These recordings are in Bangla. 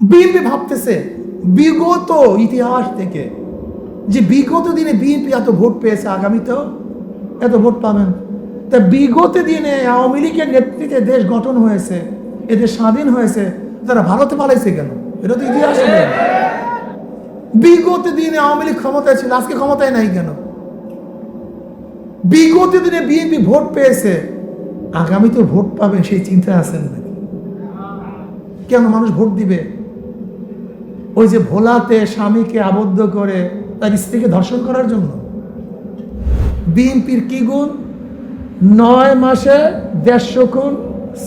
বিএনপি ভাবতেছে, বিগত ইতিহাস থেকে যে বিগত দিনে বিএনপি এত ভোট পেয়েছে আগামীতেও এত ভোট পাবেন। তা বিগত দিনে আওয়ামী লীগের নেতৃত্বে দেশ গঠন হয়েছে এদের স্বাধীন হয়েছে, তারা ভারতে পালাইছে কেন? এটা তো ইতিহাস বিগত দিনে আওয়ামী লীগ ক্ষমতায় ছিল, আজকে ক্ষমতায় নাই কেন? বিগত দিনে বিএনপি ভোট পেয়েছে আগামী তো ভোট পাবে সেই চিন্তায় আছেন কেন মানুষ ভোট দিবে? ওই যে ভোলাতে স্বামীকে আবদ্ধ করে তার স্ত্রীকে ধর্ষণ করার জন্য। বিএনপির কি গুণ? নয় মাসে দেড়শো খুন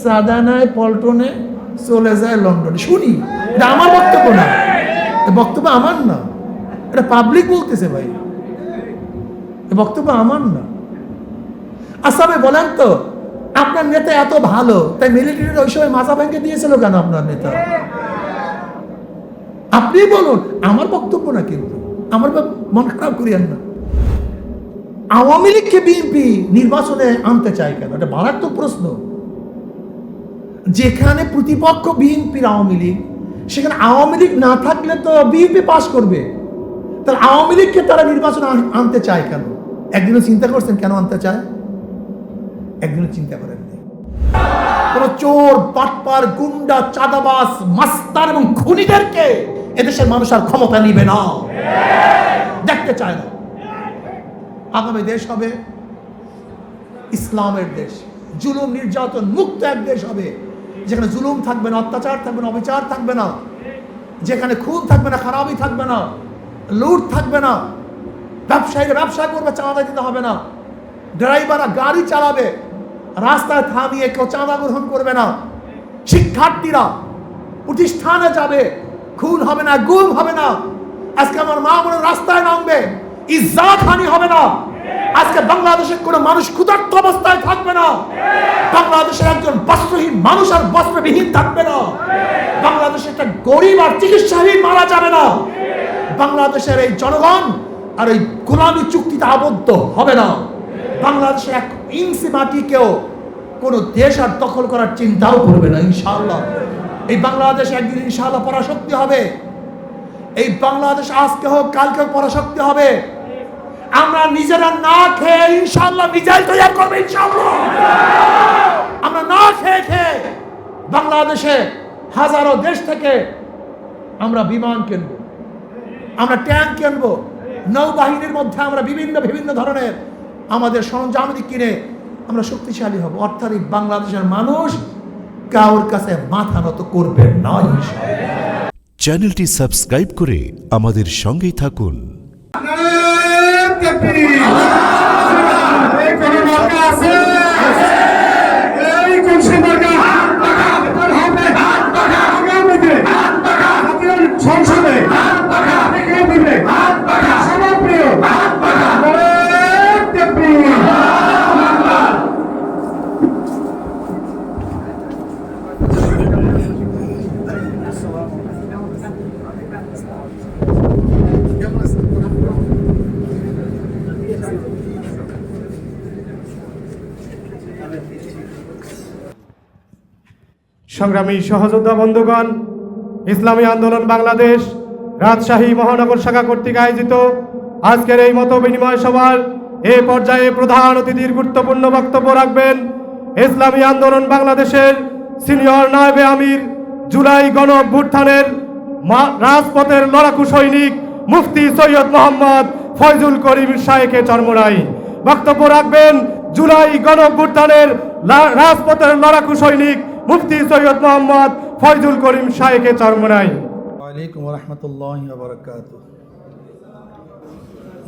সাদানায় পল্টনে চলে যায় লন্ডনে। শুনি, এটা আমার বক্তব্য না। বক্তব্য আমার না। এটা পাবলিক বলতেছে ভাই। বক্তব্য আমার না। আচ্ছা ভাই, বলেন তো, আপনার নেতা এত ভালো, তাই মিলিটারির ওই সময় মাথা ভেঙে দিয়েছিল কেন আপনার নেতা? আপনি বলুন, আমার বক্তব্য না কিন্তু। আমার মন খারাপ করিয়েন না। আওয়ামী লীগকে বিএনপি নির্বাচনে আনতে চায় কেন? এটা মারাত্মক প্রশ্ন। যেখানে প্রতিপক্ষ বিএনপির আওয়ামী লীগ, সেখানে আওয়ামী লীগ না থাকলে তো বিএনপি পাস করবে। তাহলে আওয়ামী লীগকে তারা নির্বাচনে আনতে চায় কেন? একদিনও চিন্তা করছেন কেন আনতে চায়? একদিনও চিন্তা করেননি। কোন চোর, বাটপার, গুন্ডা চাঁদাবাস মাস্তার এবং খুনিদেরকে এদেশের মানুষ আর ক্ষমতা নিবে না। দেখতে চায় না। আগামী দেশ হবে ইসলামের দেশ। জুলুম, নির্যাতন মুক্ত এক দেশ হবে। যেখানে জুলুম থাকবে না, অত্যাচার থাকবে না, অবিচার থাকবে না। যেখানে খুন থাকবে না, খারাপই থাকবে না, লুট থাকবে না, ব্যবসায়ীরা ব্যবসা করবে, চাঁদা দিতে হবে না। ড্রাইভাররা গাড়ি চালাবে, রাস্তায় থামিয়ে কেউ চাঁদা গ্রহণ করবে না। শিক্ষার্থীরা প্রতিষ্ঠানে যাবে খুন হবে না, গুম হবে না। আজকে আমার মা মনে রাস্তায় নামবে, ইজ্জাত হানি হবে না। আজকে বাংলাদেশের কোনো মানুষ ক্ষুধার্ত অবস্থায় থাকবে না। বাংলাদেশের একজন বস্ত্রহীন মানুষ আর বস্ত্রবিহীন থাকবে না। বাংলাদেশে একটা গরিব আর চিকিৎসাহীন মারা যাবে না। বাংলাদেশের এই জনগণ আর ওই গোলামী চুক্তিতে আবদ্ধ হবে না। বাংলাদেশের এক ইঞ্চি মাটিকেও কোনো দেশ আর দখল করার চিন্তাও করবে না, ইনশাআল্লাহ। এই বাংলাদেশ একদিন ইনশাআল্লাহ পরাশক্তি হবে। এই বাংলাদেশ আজকে হোক কালকে পরাশক্তি হবে। আমরা নিজেরা না খেয়ে ইনশাআল্লাহ মিজাইল তৈরি করব ইনশাআল্লাহ। আমরা না খেয়ে খেয়ে বাংলাদেশে হাজারো দেশ থেকে আমরা বিমান কিনবো। আমরা ট্যাঙ্ক কিনবো। নৌবাহিনীর মধ্যে আমরা বিভিন্ন বিভিন্ন ধরনের আমাদের সরঞ্জামাদি কিনে আমরা শক্তিশালী হব। অর্থাৎ এই বাংলাদেশের মানুষ কারোর কাছে মাথা নত করবেন নয় চ্যানেলটি সাবস্ক্রাইব করে আমাদের সঙ্গেই থাকুন। এই কোন মার্কা আছে। এই কোন সে মার্কা হবে আগামীতে জাতীয় সংসদে কে দিবে সবার প্রিয় সংগ্রামী সহযোদ্ধা বন্ধুগণ, ইসলামী আন্দোলন বাংলাদেশ, রাজশাহী মহানগর শাখা কর্তৃক আয়োজিত আজকের এই মত বিনিময় সভার এ পর্যায়ে প্রধান অতিথির গুরুত্বপূর্ণ বক্তব্য রাখবেন ইসলামী আন্দোলন বাংলাদেশের সিনিয়র নায়েবে আমির জুলাই গণ অভ্যুত্থানের রাজপথের লড়াকু সৈনিক মুফতি সৈয়দ মোহাম্মদ ফয়জুল করিম শাহেকে চরমরাই বক্তব্য রাখবেন জুলাই গণ অভ্যুত্থানের রাজপথের লড়াকু সৈনিক মুফতি সৈয়দ মোহাম্মদ ফয়জুল করিম শাহেকে চরমরাই عليكم ورحمة الله وبركاته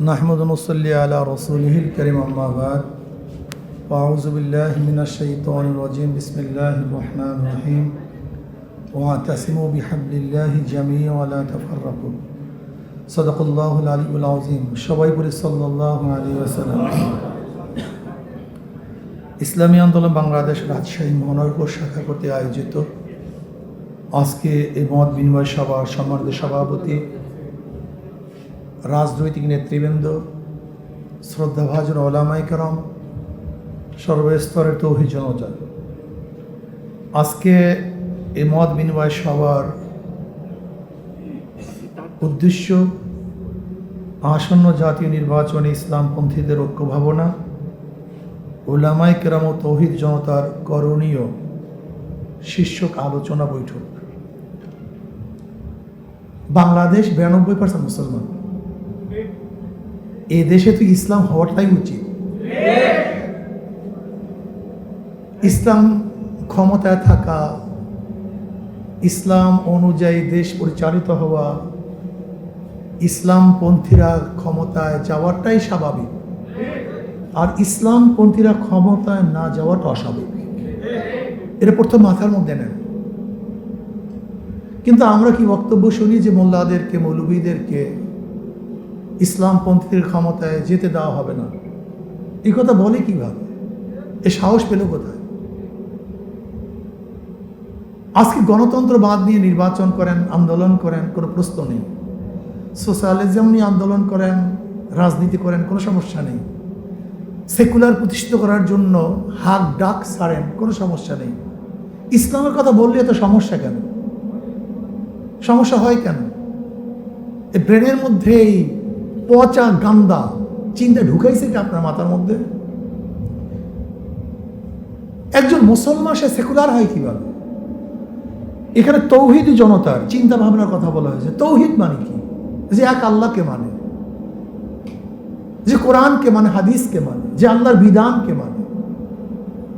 نحمد ونصلي على رسوله الكريم أما بعد وأعوذ بالله من الشيطان الرجيم بسم الله الرحمن الرحيم واعتصموا بحبل الله جميعا ولا تفرقوا صدق الله العلي العظيم شباب صلى الله عليه وسلم ইসলামী আন্দোলন বাংলাদেশ রাজশাহী মহানগর শাখা কর্তৃক আয়োজিত। আজকে এই মত বিনিময় সভার সম্মানিত সভাপতি, রাজনৈতিক নেতৃবৃন্দ, শ্রদ্ধাভাজন ওলামাই করম, সর্বস্তরের তৌহি জনতা। আজকে এই মত বিনিময় সভার উদ্দেশ্য, আসন্ন জাতীয় নির্বাচনে ইসলামপন্থীদের ঐক্য ভাবনা ওলামাই কেরাম ও তৌহিদ জনতার করণীয় শীর্ষক আলোচনা বৈঠক। বাংলাদেশ বিরানব্বই পার্সেন্ট মুসলমান। এ দেশে তো ইসলাম হওয়াটাই উচিত। ইসলাম ক্ষমতায় থাকা, ইসলাম অনুযায়ী দেশ পরিচালিত হওয়া, ইসলামপন্থীরা ক্ষমতায় যাওয়াটাই স্বাভাবিক। আর ইসলামপন্থীরা ক্ষমতায় না যাওয়াটা অস্বাভাবিক। এটা প্রথম মাথার মধ্যে নেন। কিন্তু আমরা কি বক্তব্য শুনি যে মোল্লাদেরকে মৌলবীদেরকে ইসলামপন্থীদের ক্ষমতায় যেতে দেওয়া হবে না? এই কথা বলে কীভাবে? এ সাহস পেল কোথায়? আজকে গণতন্ত্র বাদ নিয়ে নির্বাচন করেন, আন্দোলন করেন, কোনো প্রশ্ন নেই। সোশ্যালিজম নিয়ে আন্দোলন করেন, রাজনীতি করেন, কোনো সমস্যা নেই। সেকুলার প্রতিষ্ঠিত করার জন্য হাক, ডাক ছাড়েন, কোনো সমস্যা নেই। ইসলামের কথা বললে এত সমস্যা কেন? সমস্যা হয় কেন? ব্রেনের মধ্যে এই পচা গান্দা চিন্তা ঢুকাইছে কি আপনার মাথার মধ্যে? একজন মুসলমান, সে সেকুলার হয় কীভাবে? এখানে তৌহিদ জনতার চিন্তা ভাবনার কথা বলা হয়েছে। তৌহিদ মানে কি? যে এক আল্লাহকে মানে। যে কোরআনকে মানে হাদিসকে মানে যে আল্লাহর বিধানকে মানে।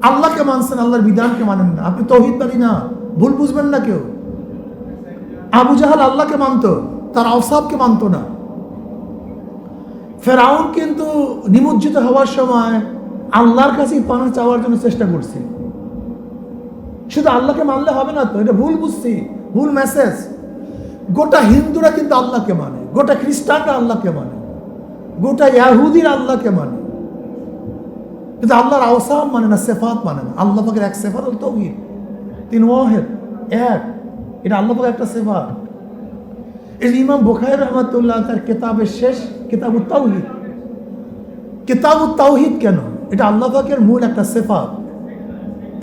আল্লাহকে মানছেন, আল্লাহর বিধানকে মানেন না। আপনি তৌহিদ মানি না, ভুল বুঝবেন না কেউ। আবু জাহাল আল্লাহকে মানতো, তার আওসাবকে মানতো না। ফেরাউন কিন্তু নিমজ্জিত হওয়ার সময় আল্লাহর কাছেই পানা চাওয়ার জন্য চেষ্টা করছে। শুধু আল্লাহকে মানলে হবে না তো, এটা ভুল বুঝছি, ভুল মেসেজ গোটা হিন্দুরা কিন্তু আল্লাহকে মানে গোটা খ্রিস্টানরা আল্লাহকে মানে। গোটা ইয়াহুদির আল্লাহকে মানে। কিন্তু আল্লাহর আওসাম মানে না, সেফাত মানে না। আল্লাহ এক সেফাত হল তৌহিদ। তিন ওয়াহেদ, এক। এটা আল্লাহ একটা সেফাত। এই ইমাম বুখাইর রহমতুল্লাহ তার কেতাবের শেষ কেতাবুত তাওহিদ। কেতাবুত তাওহিদ কেন? এটা আল্লাহ পাকের মূল একটা সেফাত।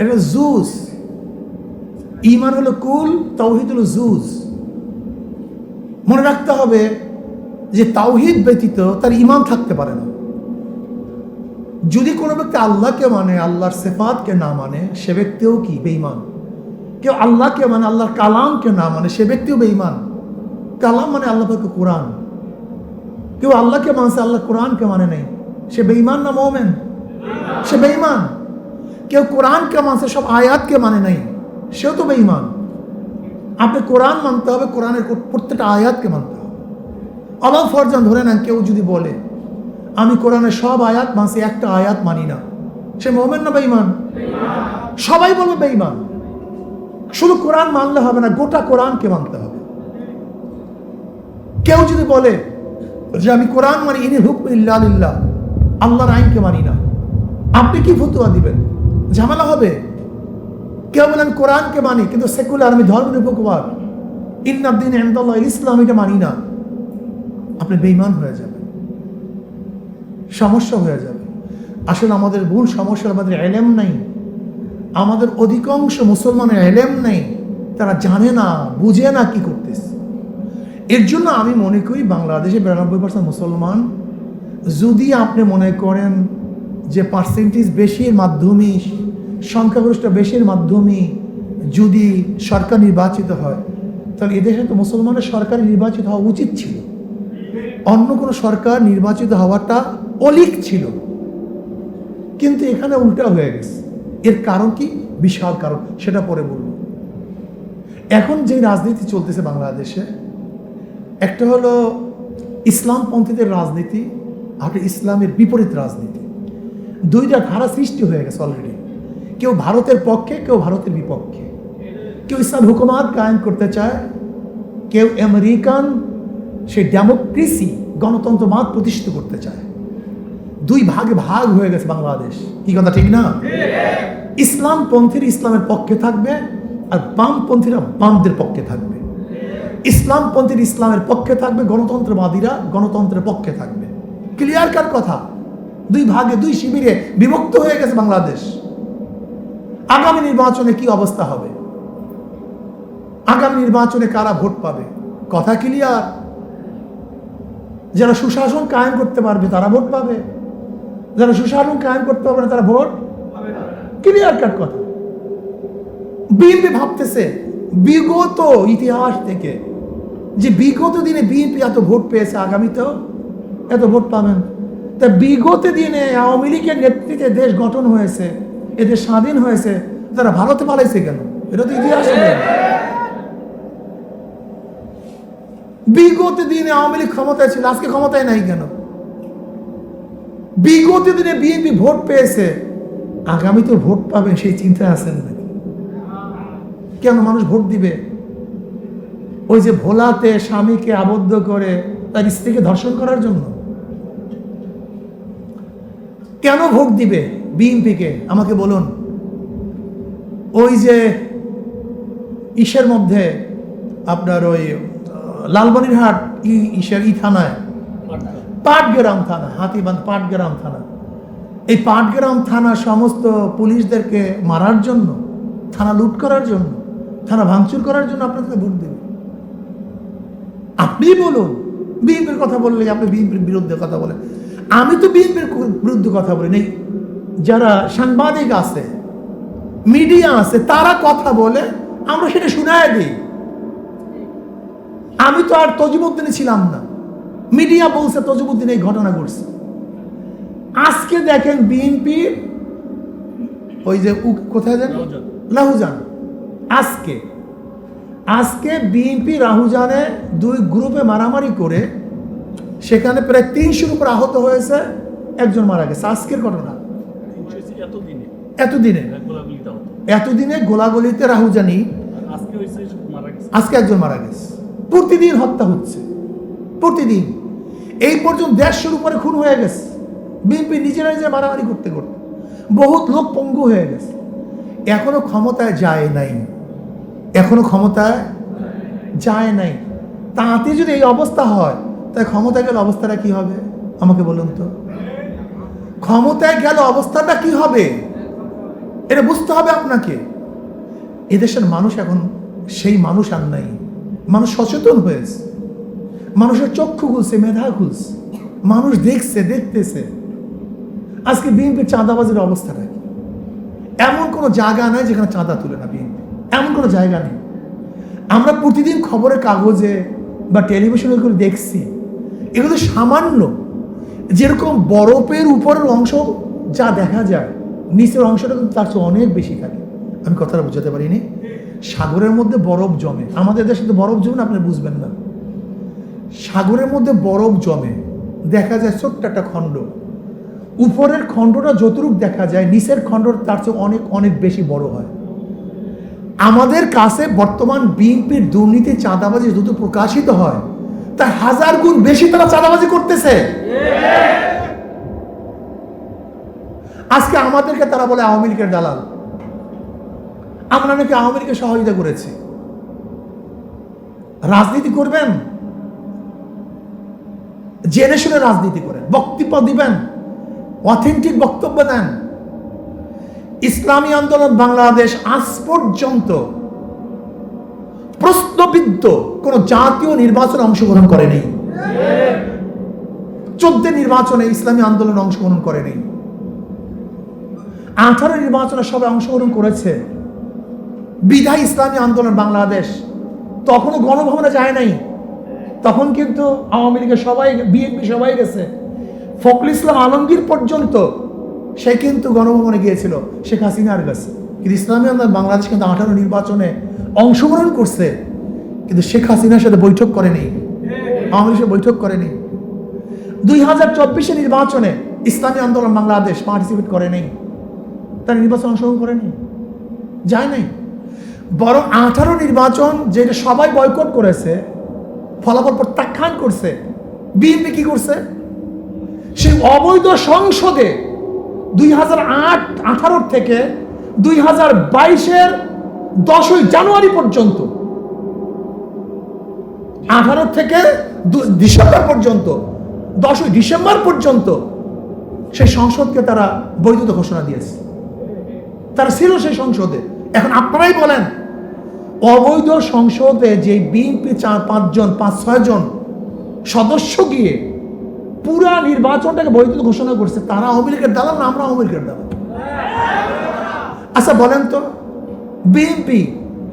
এটা জুস ইমান হলো কুল, তাওহিদ হলো জুজ মনে রাখতে হবে যে তাওহিদ ব্যতীত তার ইমান থাকতে পারে না। যদি কোনো ব্যক্তি আল্লাহকে মানে আল্লাহর সেফাতকে না মানে সে ব্যক্তিও কি? বেঈমান। কেউ আল্লাহকে মানে আল্লাহর কালামকে না মানে সে ব্যক্তিও বেঈমান। কালাম মানে আল্লাহ কোরআন। কেউ আল্লাহকে মানছে, আল্লাহ কোরআনকে মানে নেই। সে বেঈমান না মোমেন? সে বেঈমান। কেউ কোরআনকে মানছে, সব আয়াতকে মানে নাই। সেও তো বেঈমান। আপনি কোরআন মানতে হবে, কোরআনের প্রত্যেকটা আয়াতকে মানতে হবে। আল্লাহ ফরজান ধরে নেন, কেউ যদি বলে, আমি কোরআনের সব আয়াত মানছি, একটা আয়াত মানি না। সে মোমেন না বেঈমান? সবাই বলবে বেঈমান। শুধু কোরআন মানলে হবে না, গোটা কোরআনকে মানতে হবে। কেউ যদি বলে যে, আমি কোরআন মানি, ইনি হুকম ইল্লাহ আল্লাহর আইনকে মানি না। আপনি কি ফতুয়া দিবেন? ঝামেলা হবে। কেউ বলেন কোরআনকে মানি, কিন্তু সেকুলার, আমি ধর্ম নিরপেক্ষবাদ ইন্নাদ্দিন আহমদুল্লাহ ইসলাম, এটা মানি না। আপনি বেইমান হয়ে যাবেন। সমস্যা হয়ে যাবে। আসলে আমাদের ভুল সমস্যা, আমাদের এলেম নাই। আমাদের অধিকাংশ মুসলমানের এলেম নেই। তারা জানে না, বুঝে না কি করতেছে। এর জন্য আমি মনে করি বাংলাদেশে বিরানব্বই পার্সেন্ট মুসলমান, যদি আপনি মনে করেন যে পার্সেন্টেজ বেশির মাধ্যমে সংখ্যাগরিষ্ঠ বেশির মাধ্যমে যদি সরকার নির্বাচিত হয়, তাহলে এদেশে তো মুসলমানের সরকার নির্বাচিত হওয়া উচিত ছিল। অন্য কোনো সরকার নির্বাচিত হওয়াটা অলিক ছিল। কিন্তু এখানে উল্টা হয়ে গেছে। এর কারণ কি? বিশাল কারণ। সেটা পরে বলব। এখন যে রাজনীতি চলতেছে বাংলাদেশে, একটা হলো ইসলামপন্থীদের রাজনীতি আর ইসলামের বিপরীত রাজনীতি। দুইটা ধারা সৃষ্টি হয়ে গেছে অলরেডি কেউ ভারতের পক্ষে, কেউ ভারতের বিপক্ষে। কেউ ইসলাম হুকুমাত কায়েম করতে চায়, কেউ আমেরিকান সে ডেমোক্রেসি গণতন্ত্রবাদ প্রতিষ্ঠিত করতে চায়। দুই ভাগে ভাগ হয়ে গেছে বাংলাদেশ। কি কথা, ঠিক না? ইসলাম পন্থীর ইসলামের পক্ষে থাকবে আর বামপন্থীরা বামদের পক্ষে থাকবে। ইসলামপন্থীর ইসলামের পক্ষে থাকবে, গণতন্ত্রবাদীরা গণতন্ত্রের পক্ষে থাকবে। ক্লিয়ার কার কথা? দুই ভাগে, দুই শিবিরে বিভক্ত হয়ে গেছে বাংলাদেশ। আগামী নির্বাচনে কি অবস্থা হবে? আগামী নির্বাচনে কারা ভোট পাবে? কথা ক্লিয়ার যারা সুশাসন কায়েম করতে পারবে, তারা ভোট পাবে। যারা সুশাসন কায়েম করতে পারবে না, তারা ভোট ক্লিয়ার কাট কথা। বিএনপি ভাবতেছে, বিগত ইতিহাস থেকে, যে বিগত দিনে বিএনপি এত ভোট পেয়েছে, আগামীতেও এত ভোট পাবেন তা বিগত দিনে আওয়ামী লীগের নেতৃত্বে দেশ গঠন হয়েছে এদের স্বাধীন হয়েছে, তারা ভারতে পালাইছে কেন? এটা তো ইতিহাস নেই। বিগত দিনে আওয়ামী লীগ ক্ষমতায় ছিল, আজকে ক্ষমতায় নাই কেন? বিগত দিনে বিএনপি ভোট পেয়েছে আগামী তো ভোট পাবেন সেই চিন্তায় আছেন নাকি? কেন মানুষ ভোট দিবে? ওই যে ভোলাতে স্বামীকে আবদ্ধ করে তার স্ত্রীকে ধর্ষণ করার জন্য। কেন ভোট দিবে বিএনপিকে? আমাকে বলুন। ওই যে ইসের মধ্যে আপনার ওই লালমনিরহাট ই ইসের ই থানায় পাটগ্রাম। থানা হাতিবান্ধ পাটগ্রাম থানা। এই পাটগ্রাম থানা সমস্ত পুলিশদেরকে মারার জন্য থানা লুট করার জন্য থানা ভাঙচুর করার জন্য আপনাকে ভোট দেবে। আপনি বলুন বিএনপির কথা বললে আপনি বিএনপির বিরুদ্ধে কথা বলেন। আমি তো বিএনপির বিরুদ্ধে কথা বলি নেই। যারা সাংবাদিক আছে মিডিয়া আছে তারা কথা বলে আমরা সেটা শুনায় দিই। আমি তো আর তজিমুদ্দিনে ছিলাম না। মিডিয়া বলছে তজিমুদ্দিন এই ঘটনা ঘটছে। আজকে দেখেন বিএনপির ওই যে কোথায় যেন? লাহুজান। আজকে আজকে বিএনপি রাহুজানে দুই গ্রুপে মারামারি করে সেখানে প্রায় তিনশোর উপর আহত হয়েছে একজন মারা গেছে। আজকের ঘটনা। এতদিনে। এতদিনে। গোলাগুলিতে রাহুজানি আজকে একজন মারা গেছে। প্রতিদিন হত্যা হচ্ছে। প্রতিদিন। এই পর্যন্ত দেড়শোর উপরে খুন হয়ে গেছে। বিএনপি নিজেরা নিজেরা মারামারি করতে করতে। বহুত লোক পঙ্গু হয়ে গেছে। এখনও ক্ষমতায় যায় নাই। এখনও ক্ষমতায় যায় নাই। তাতে যদি এই অবস্থা হয় তাই ক্ষমতায় গেলে অবস্থাটা কি হবে? আমাকে বলুন তো। ক্ষমতায় গেলে অবস্থাটা কি হবে? এটা বুঝতে হবে আপনাকে। এদেশের মানুষ এখন, সেই মানুষ আর নাই। মানুষ সচেতন হয়েছে। মানুষের চক্ষু খুলছে, মেধা খুলছে। মানুষ দেখছে, দেখতেছে। আজকে বিএনপির চাঁদাবাজের অবস্থাটা কি? এমন কোনো জায়গা নাই যেখানে চাঁদা তুলে না বিএনপি। এমন কোনো জায়গা নেই। আমরা প্রতিদিন খবরের কাগজে বা টেলিভিশনে করে দেখছি। এগুলো সামান্য। যেরকম বরফের উপরের অংশ যা দেখা যায়, নিচের অংশটা কিন্তু তার চেয়ে অনেক বেশি থাকে। আমি কথাটা বোঝাতে পারিনি। সাগরের মধ্যে বরফ জমে। আমাদের দেশে তো বরফ জমে না, আপনি বুঝবেন না। সাগরের মধ্যে বরফ জমে, দেখা যায় ছোট্ট একটা খণ্ড। উপরের খণ্ডটা যতটুকু দেখা যায়, নিচের খণ্ড তার চেয়ে অনেক অনেক বেশি বড় হয়। আমাদের কাছে বর্তমান বিএনপির দুর্নীতি, চাঁদাবাজি দ্রুত প্রকাশিত হয়, তার হাজার গুণ বেশি তারা চাঁদাবাজি করতেছে। আজকে আমাদেরকে তারা বলে আওয়ামী লীগের দালাল। আমরা নাকি আওয়ামী লীগের সহযোগিতা করেছি। রাজনীতি করবেন? জেনে শুনে রাজনীতি করেন, বক্তব্য দিবেন অথেন্টিক বক্তব্য দেন। ইসলামী আন্দোলন বাংলাদেশ আজ পর্যন্ত প্রশ্নবিদ্ধ কোন জাতীয় নির্বাচনে অংশগ্রহণ করেনি। চোদ্দ নির্বাচনে ইসলামী আন্দোলন অংশগ্রহণ করেনি। আঠারো নির্বাচনে সবাই অংশগ্রহণ করেছে। বিধায় ইসলামী আন্দোলন বাংলাদেশ। তখনও গণভবনে যায় নাই। তখন কিন্তু আওয়ামী লীগের সবাই, বিএনপি সবাই গেছে। ফখরুল ইসলাম আলমগীর পর্যন্ত সে কিন্তু গণভবনে গিয়েছিল, শেখ হাসিনার কাছে। কিন্তু ইসলামী আন্দোলন বাংলাদেশ কিন্তু আঠারো নির্বাচনে অংশগ্রহণ করছে। কিন্তু শেখ হাসিনার সাথে বৈঠক করেনি। আওয়ামী লীগের বৈঠক করেনি। দুই হাজার চব্বিশে নির্বাচনে ইসলামী আন্দোলন বাংলাদেশ পার্টিসিপেট করেনি তার নির্বাচন অংশগ্রহণ করেনি। যায় নাই। বরং আঠারো নির্বাচন যেটা সবাই বয়কট করেছে, ফলাফল প্রত্যাখ্যান করছে, বিএনপি কি করছে? সেই অবৈধ সংসদে দুই হাজার আট, আঠারোর থেকে দুই হাজার বাইশের দশই জানুয়ারি পর্যন্ত আঠারো থেকে ডিসেম্বর পর্যন্ত, দশই ডিসেম্বর পর্যন্ত সেই সংসদকে তারা বৈধতা ঘোষণা দিয়েছে। তারা ছিল সেই সংসদে। এখন আপনারাই বলেন অবৈধ সংসদে যে বিএনপি চার, পাঁচজন, পাঁচ ছয় জন সদস্য গিয়ে পুরা নির্বাচনটাকে বৈধ ঘোষণা করছে, তারা আওয়ামী লীগের দালাল না, আমরা আওয়ামী লীগের দালাল? আচ্ছা বলেন তো, বিএনপি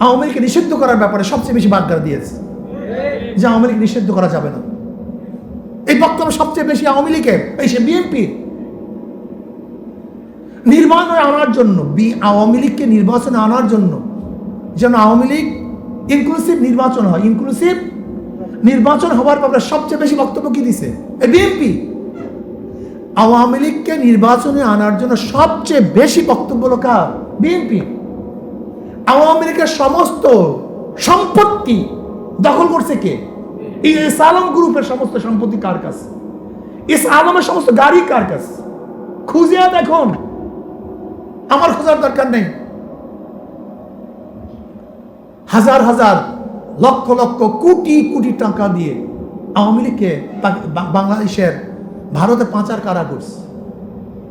আওয়ামী লীগকে নিষিদ্ধ করার ব্যাপারে সবচেয়ে বেশি বাগ্দার দিয়েছে যে আওয়ামী লীগ নিষিদ্ধ করা যাবে না। এই বক্তব্য সবচেয়ে বেশি আওয়ামী লীগের, এই সে বিএনপি। নির্বাচনে আনার জন্য, বি আওয়ামী লীগকে নির্বাচনে আনার জন্য যেন আওয়ামী লীগ ইনক্লুসিভ নির্বাচন হয়। ইনক্লুসিভ নির্বাচন হওয়ার ব্যাপারে সবচেয়ে বেশি বক্তব্য কি দিছে? বিএনপি। আওয়ামী লীগকে নির্বাচনে আনার জন্য সবচেয়ে বেশি বক্তব্য হলো কার? বিএনপি। আওয়ামী লীগের সমস্ত সম্পত্তি দখল করছে কে? এই এস আলম গ্রুপের সমস্ত সম্পত্তি কার কাছে? এস আলমের সমস্ত গাড়ি কার কাছে? খুঁজিয়া দেখুন আমার খোঁজার দরকার নেই। হাজার হাজার, লক্ষ লক্ষ কোটি কোটি টাকা দিয়ে আওয়ামী লীগকে বাংলাদেশের ভারতে পাঁচার কারা করছে?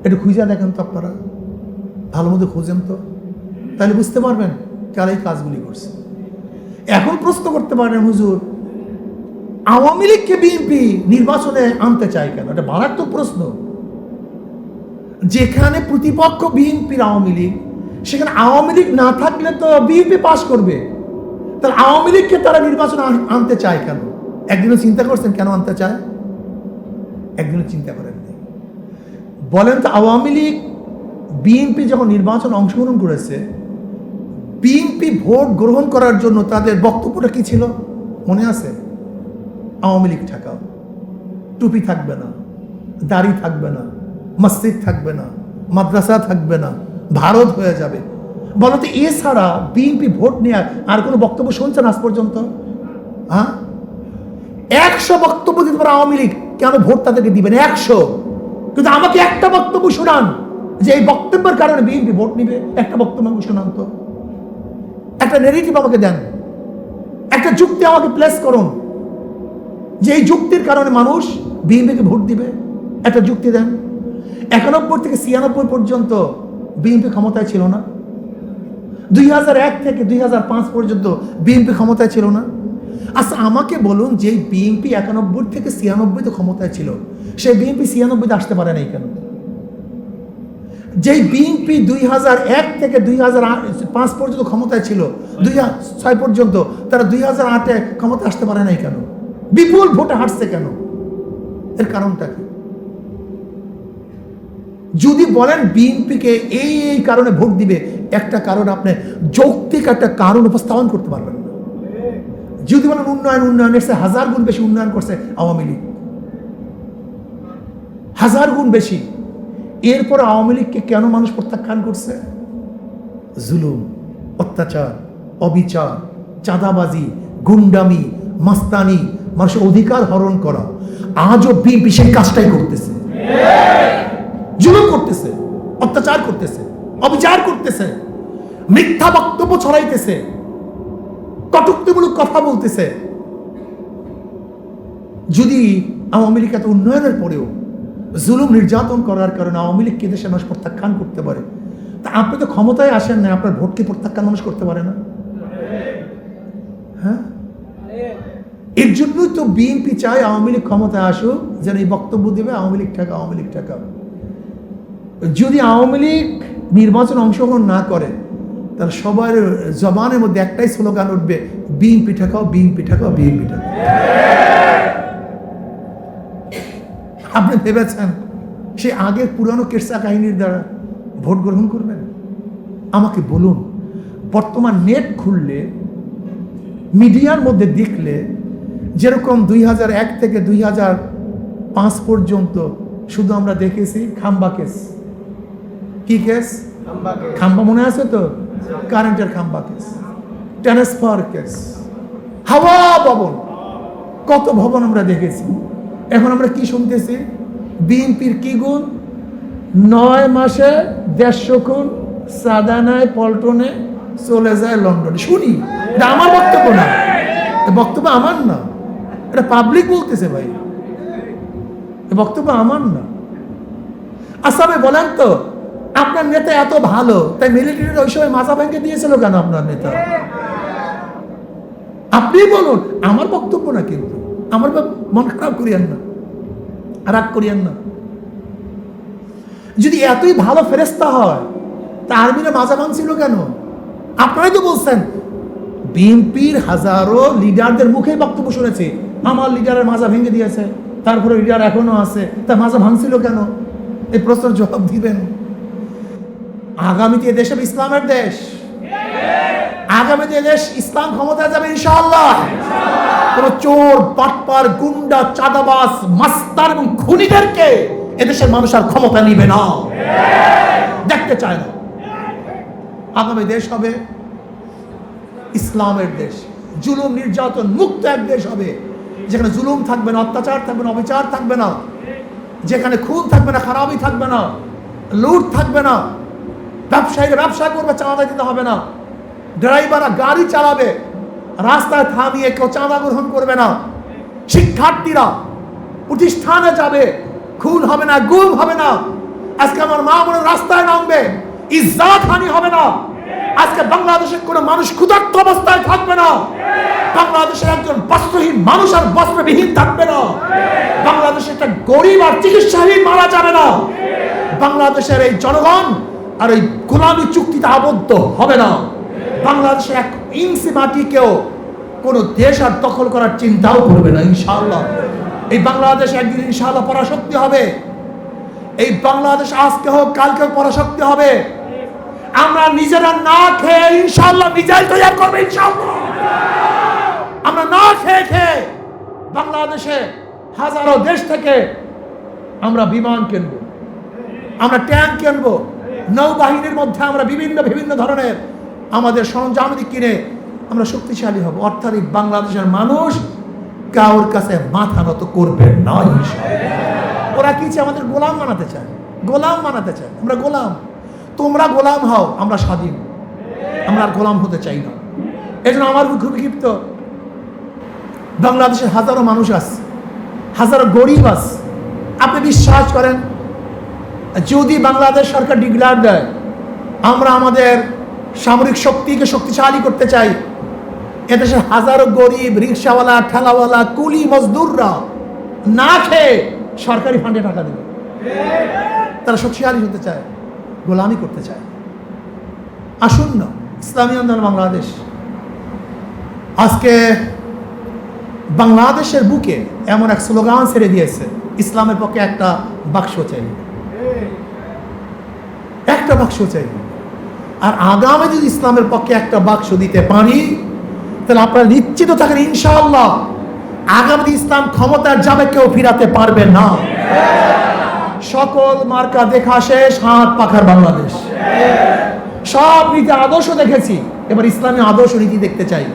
একটু খুঁজে দেখেন তো আপনারা। ভালো মতো খুঁজেন তো। তাহলে বুঝতে পারবেন কারা এই কাজগুলি করছে। এখন প্রশ্ন করতে পারেন, হুজুর, আওয়ামী লীগকে বিএনপি নির্বাচনে আনতে চায় কেন? এটা মারাত্মক প্রশ্ন। যেখানে প্রতিপক্ষ বিএনপির আওয়ামী লীগ, সেখানে আওয়ামী লীগ না থাকলে তো বিএনপি পাশ করবে। তাহলে আওয়ামী লীগকে তারা নির্বাচন আন- আনতে চায় কেন? একদিনও চিন্তা করছেন কেন আনতে চায়? একদিনও চিন্তা করেননি বলেন তো আওয়ামী লীগ বিএনপি যখন নির্বাচন অংশগ্রহণ করেছে বিএনপি ভোট গ্রহণ করার জন্য তাদের বক্তব্যটা কি ছিল? মনে আছে? আওয়ামী লীগ ঠেকাও। টুপি থাকবে না, দাড়ি থাকবে না, মসজিদ থাকবে না, মাদ্রাসা থাকবে না, ভারত হয়ে যাবে। বলতো এছাড়া বিএনপি ভোট নেওয়ার আর কোনো বক্তব্য শুনছেন আজ পর্যন্ত? হ্যাঁ? একশো বক্তব্য দিতে পারে আওয়ামী লীগ, কেন ভোট তাদেরকে দিবেন? একশো। কিন্তু আমাকে একটা বক্তব্য শোনান, যে এই বক্তব্যের কারণে বিএনপি ভোট নিবে। একটা বক্তব্য আমাকে শোনান তো। একটা নেগেটিভ আমাকে দেন। একটা যুক্তি আমাকে প্লেস করুন। যে এই যুক্তির কারণে মানুষ বিএনপিকে ভোট দিবে। একটা যুক্তি দেন। একানব্বই থেকে ছিয়ানব্বই পর্যন্ত বিএনপি ক্ষমতায় ছিল না। দুই থেকে দুই পর্যন্ত বিএনপি ক্ষমতায় ছিল না। আচ্ছা আমাকে বলুন যে বিএনপি একানব্বই থেকে ক্ষমতায় ছিল, সেই বিএনপি ছিয়ানব্বইতে আসতে পারে কেন? যেই বিএনপি দুই হাজার এক থেকে দুই হাজার পাঁচ পর্যন্ত ক্ষমতায় ছিল, দুই ছয় পর্যন্ত, তারা দুই হাজার আটে ক্ষমতা আসতে পারে নাই কেন? বিপুল ভোটে হারছে কেন? এর কারণটা কি? যদি বলেন বিএনপিকে এই এই কারণে ভোট দিবে একটা কারণ আপনি যৌক্তিক একটা কারণ উপস্থাপন করতে পারবেন যদি বলেন উন্নয়ন উন্নয়ন এসে হাজার গুণ বেশি উন্নয়ন করছে আওয়ামী লীগ। হাজার গুণ বেশি। এরপর আওয়ামী লীগকে কেন মানুষ প্রত্যাখ্যান করছে? জুলুম অত্যাচার অবিচার চাঁদাবাজি গুন্ডামি মাস্তানি মানুষের অধিকার হরণ করা। আজও বিএনপি সেই কাজটাই করতেছে। জুলুম করতেছে অত্যাচার করতেছে। অবিচার করতেছে, মিথ্যা বক্তব্য ছড়াইতেছে, কটুক্তিমূলক কথা বলতেছে। যদি আওয়ামী লীগ এত উন্নয়নের পরেও জুলুম নির্যাতন করার কারণে আওয়ামী লীগকে দেশে মানুষ প্রত্যাখ্যান করতে পারে, তা আপনি তো ক্ষমতায় আসেন না আপনার ভোটকে প্রত্যাখ্যান মানুষ করতে পারে না? হ্যাঁ? এর জন্যই তো বিএনপি চায় আওয়ামী লীগ ক্ষমতায় আসুক, যেন এই বক্তব্য দেবে, আওয়ামী লীগ টাকা আওয়ামী লীগ টাকা যদি আওয়ামী লীগ নির্বাচন অংশগ্রহণ না করে তার সবার জবানের মধ্যে একটাই স্লোগান উঠবে, বিএনপি ঠেকাও বিএনপি ঠেকাও বিএনপি ঠেকাও। আপনি ভেবেছেন সে আগের পুরানো কেরসা কাহিনীর দ্বারা ভোট গ্রহণ করবেন? আমাকে বলুন, বর্তমান নেট খুললে, মিডিয়ার মধ্যে দেখলে, যেরকম দুই থেকে দুই পর্যন্ত শুধু আমরা দেখেছি খাম্বা কেস। কি কেস খাম্বা মনে আছে তো? কারেন্টের খাম্বা কেস ট্রান্সফার কেস হাওয়া ভবন। কত ভবন আমরা দেখেছি। এখন আমরা কি শুনতেছি? বিএনপির কি গুণ? নয় মাসে দেড়শো খুন সাদানায় পল্টনে চলে যায় লন্ডনে। শুনি এটা আমার বক্তব্য না। বক্তব্য আমার না। এটা পাবলিক বলতেছে ভাই। বক্তব্য আমার না। ভাই বলেন তো আপনার নেতা এত ভালো, তাই মিলিটারির ওই সময় মাথা ভেঙে দিয়েছিল কেন আপনার নেতা? আপনি বলুন, আমার বক্তব্য না কিন্তু, আমার মন খারাপ করিয়েন না, রাগ করিয়েন না। যদি এতই ভালো ফেরেস্তা হয়, তা আর্মিরা মাজা ভাঙছিল কেন? আপনারাই তো বলছেন, বিএনপির হাজারো লিডারদের মুখেই বক্তব্য শুনেছি, আমার লিডারের মাজা ভেঙে দিয়েছে, তারপরে লিডার এখনও আছে তা মাজা ভাঙছিল কেন? এই প্রশ্নের জবাব দিবেন। আগামীতে এ দেশ হবে ইসলামের দেশ। আগামীতে এ দেশ ইসলাম ক্ষমতায় যাবে ইনশাআল্লাহ। কোন চোর পাটপার গুন্ডা চাঁদাবাস মাস্তার এবং খুনিদেরকে এদেশের মানুষ আর ক্ষমতা নিবে না। দেখতে চায় না। আগামী দেশ হবে ইসলামের দেশ। জুলুম, নির্যাতন মুক্ত এক দেশ হবে। যেখানে জুলুম থাকবে না, অত্যাচার থাকবে না, অবিচার থাকবে না। যেখানে খুন থাকবে না, খারাপই থাকবে না, লুট থাকবে না। ব্যবসায়ীরা ব্যবসা করবে, চাঁদা দিতে হবে না। ড্রাইভাররা গাড়ি চালাবে, রাস্তায় থামিয়ে কেউ চাঁদা গ্রহণ করবে না। শিক্ষার্থীরা প্রতিষ্ঠানে যাবে, খুন হবে না, গুম হবে না। আজকে আমার মা মনে রাস্তায় নামবে, ইজ্জাত হানি হবে না। আজকে বাংলাদেশের কোনো মানুষ ক্ষুধার্ত অবস্থায় থাকবে না। বাংলাদেশের একজন বস্ত্রহীন মানুষ আর বস্ত্রবিহীন থাকবে না। বাংলাদেশে একটা গরিব আর চিকিৎসাহীন মারা যাবে না। বাংলাদেশের এই জনগণ আর ওই গোলামী চুক্তিতে আবদ্ধ হবে না। বাংলাদেশের এক ইঞ্চি মাটিকেও কোনো দেশ আর দখল করার চিন্তাও করবে না, ইনশাআল্লাহ। এই বাংলাদেশ একদিন ইনশাআল্লাহ পরাশক্তি হবে। এই বাংলাদেশ আজকে হোক কালকে পরাশক্তি হবে। আমরা নিজেরা না খেয়ে ইনশাআল্লাহ মিজাইল তৈরি করবে, ইনশাআল্লাহ। আমরা না খেয়ে খেয়ে বাংলাদেশে হাজারো দেশ থেকে আমরা বিমান কিনবো, আমরা ট্যাঙ্ক কিনবো নৌবাহিনীর মধ্যে আমরা বিভিন্ন বিভিন্ন ধরনের আমাদের সরঞ্জামাদি কিনে আমরা শক্তিশালী হব। অর্থাৎ এই বাংলাদেশের মানুষ কারোর কাছে মাথা নত করবে না। ইনশাআল্লাহ। ওরা কি চায়? আমাদের গোলাম বানাতে চায়। গোলাম বানাতে চায়। আমরা গোলাম। তোমরা গোলাম হও, আমরা স্বাধীন। আমরা আর গোলাম হতে চাই না। এই জন্য আমার খুব ক্ষিপ্ত। বাংলাদেশের হাজারো মানুষ আছে, হাজারো গরিব আছে। আপনি বিশ্বাস করেন যদি বাংলাদেশ সরকার ডিক্লার দেয়, আমরা আমাদের সামরিক শক্তিকে শক্তিশালী করতে চাই। এদেশের হাজারো গরিব, রিক্সাওয়ালা, ঠেলাওয়ালা, কুলি মজদুররা না খেয়ে সরকারি ফান্ডে টাকা দেবে। তারা শক্তিশালী হতে চায়, গোলামি করতে চায়। আসুন না, ইসলামী আন্দোলন বাংলাদেশ। আজকে বাংলাদেশের বুকে এমন এক স্লোগান ছেড়ে দিয়েছে, ইসলামের পক্ষে একটা বাক্স চাই। একটা বাক্স চাই। আর আগামী যদি ইসলামের পক্ষে একটা বাক্স দিতে পারি, তাহলে আপনারা নিশ্চিত থাকেন, ইনশাআল্লাহ, আগামী ইসলাম ক্ষমতার যাবে, কেউ ফিরাতে পারবে না। সকল মার্কা দেখা শেষ, হাত পাখার বাংলাদেশ। সব নীতি আদর্শ দেখেছি, এবার ইসলামী আদর্শ নীতি দেখতে চাই।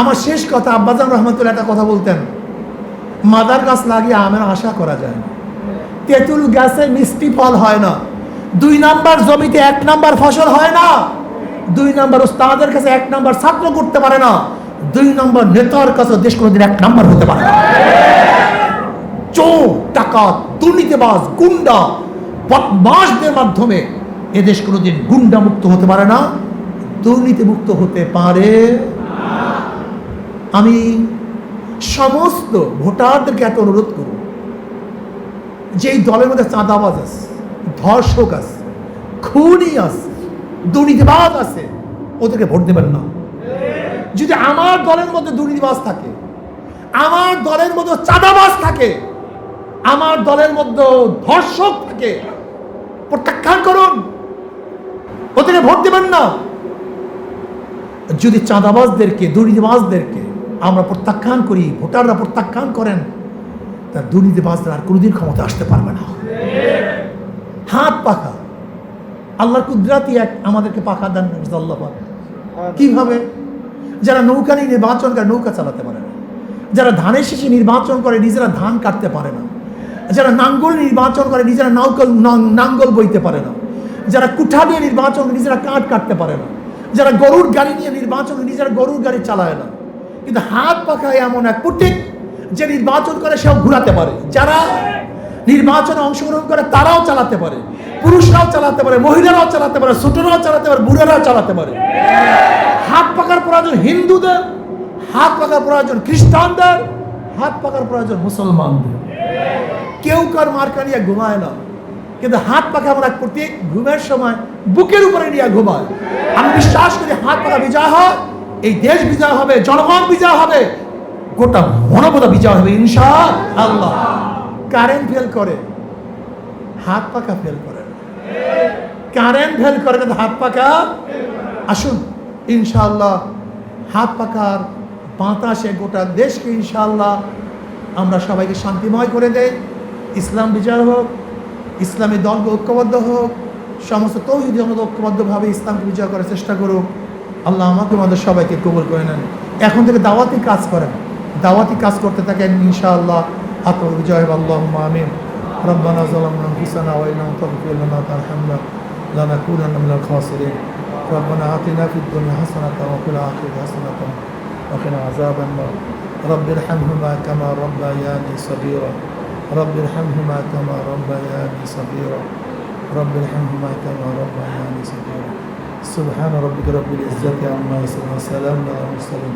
আমার শেষ কথা, আব্বাজান রহমতুল্লাহ একটা কথা বলতেন, মাদার গাছ লাগিয়ে আমের আশা করা যায় না। তেঁতুল গাছে মিষ্টি ফল হয় না। দুই নাম্বার জমিতে এক নাম্বার ফসল হয় না। দুই নাম্বার ওস্তাদের কাছে এক নাম্বার ছাত্র করতে পারে না। দুই নম্বর নেতার কাছে দেশ কোনোদিন এক নাম্বার হতে পারে না। চোর টাকা দুর্নীতিবাজ, গুন্ডা বদমাসদের মাধ্যমে এদেশ কোনোদিন গুন্ডা মুক্ত হতে পারে না। দুর্নীতি মুক্ত হতে পারে আমি সমস্ত ভোটারদেরকে এত অনুরোধ করব। যেই দলের মধ্যে চাঁদাবাজ আছে, ধর্ষক আছে, খুনি আছে, দুর্নীতিবাজ আছে, ওদেরকে ভোট দেবেন না। যদি আমার দলের মধ্যে দুর্নীতিবাজ থাকে, আমার দলের মধ্যে চাঁদাবাজ থাকে, আমার দলের মধ্যে ধর্ষক থাকে, প্রত্যাখ্যান করুন, ওদেরকে ভোট দেবেন না। যদি চাঁদাবাজদেরকে, দুর্নীতিবাজদেরকে আমরা প্রত্যাখ্যান করি, ভোটাররা প্রত্যাখ্যান করেন তার দুর্নীতিবাজরা আর কোনোদিন ক্ষমতা আসতে পারবে না। হাত পাখা। আল্লাহর কুদরাতি এক আমাদেরকে পাখা দান করেছে আল্লাহ পাক। কীভাবে? যারা নৌকা নিয়ে নির্বাচন করে নৌকা চালাতে পারে না। যারা ধানের শেষে নির্বাচন করে নিজেরা ধান কাটতে পারে না। যারা নাঙ্গল নির্বাচন করে নিজেরা নাউকল নাং- নাঙ্গল বইতে পারে না। যারা কুঠা দিয়ে নির্বাচন নিজেরা কাঠ কাটতে পারে না। যারা গরুর গাড়ি নিয়ে নির্বাচন নিজেরা গরুর গাড়ি চালায় না। কিন্তু হাত পাখায় এমন এক পুটিক যে নির্বাচন করে সেও ঘুরাতে পারে। যারা নির্বাচনে অংশগ্রহণ করে তারাও চালাতে পারে। পুরুষরাও চালাতে পারে, মহিলারাও চালাতে পারে, ছোটরাও চালাতে পারে, বুড়ারাও চালাতে পারে। হাত পাকার প্রয়োজন হিন্দুদের, হাত পাকার প্রয়োজন খ্রিস্টানদের, হাত পাকার প্রয়োজন মুসলমানদের। কেউ কার মার্কা নিয়ে ঘুমায় না। কিন্তু হাত পাখা আমরা প্রত্যেক ঘুমের সময় বুকের উপরে নিয়ে ঘুমায় আমি বিশ্বাস করি হাত পাখা বিজয় হয়, এই দেশ বিজয় হবে, জনগণ বিজয় হবে গোটা মনোবতা বিজয় হবে ইনশা আল্লাহ। কারেন্ট ফেল করে হাত পাকা ফেল করে। কারেন্ট ফেল করে কিন্তু হাত পাকা আসুন ইনশাআল্লাহ। হাত পাখার বাতাসে গোটা দেশকে ইনশাআল্লাহ আমরা সবাইকে শান্তিময় করে দেই। ইসলাম বিচার হোক ইসলামী দলকে ঐক্যবদ্ধ হোক সমস্ত তৌহিদ জনতা ঐক্যবদ্ধভাবে ইসলামকে বিজয় করার চেষ্টা করুক। আল্লাহ আমাকে আমাদের সবাইকে কবুল করে নেন। এখন থেকে দাওয়াতি কাজ করেন। দাওয়াতি কাজ করতে থাকেন ইনশাআল্লাহ আত্মবিজয় আল্লাহ আমিন ربنا ظلمنا انفسنا وان لم تغفر لنا وترحمنا لنكونن من الخاسرين ربنا آتنا في الدنيا حسنة وفي الآخرة حسنة وقنا عذاب النار رب ارحمهما كما ربياني صغيرا رب ارحمهما كما ربياني صغيرا رب ارحمهما كما ربياني صغيرا سبحان ربك رب العزة عما يصفون وسلام على المرسلين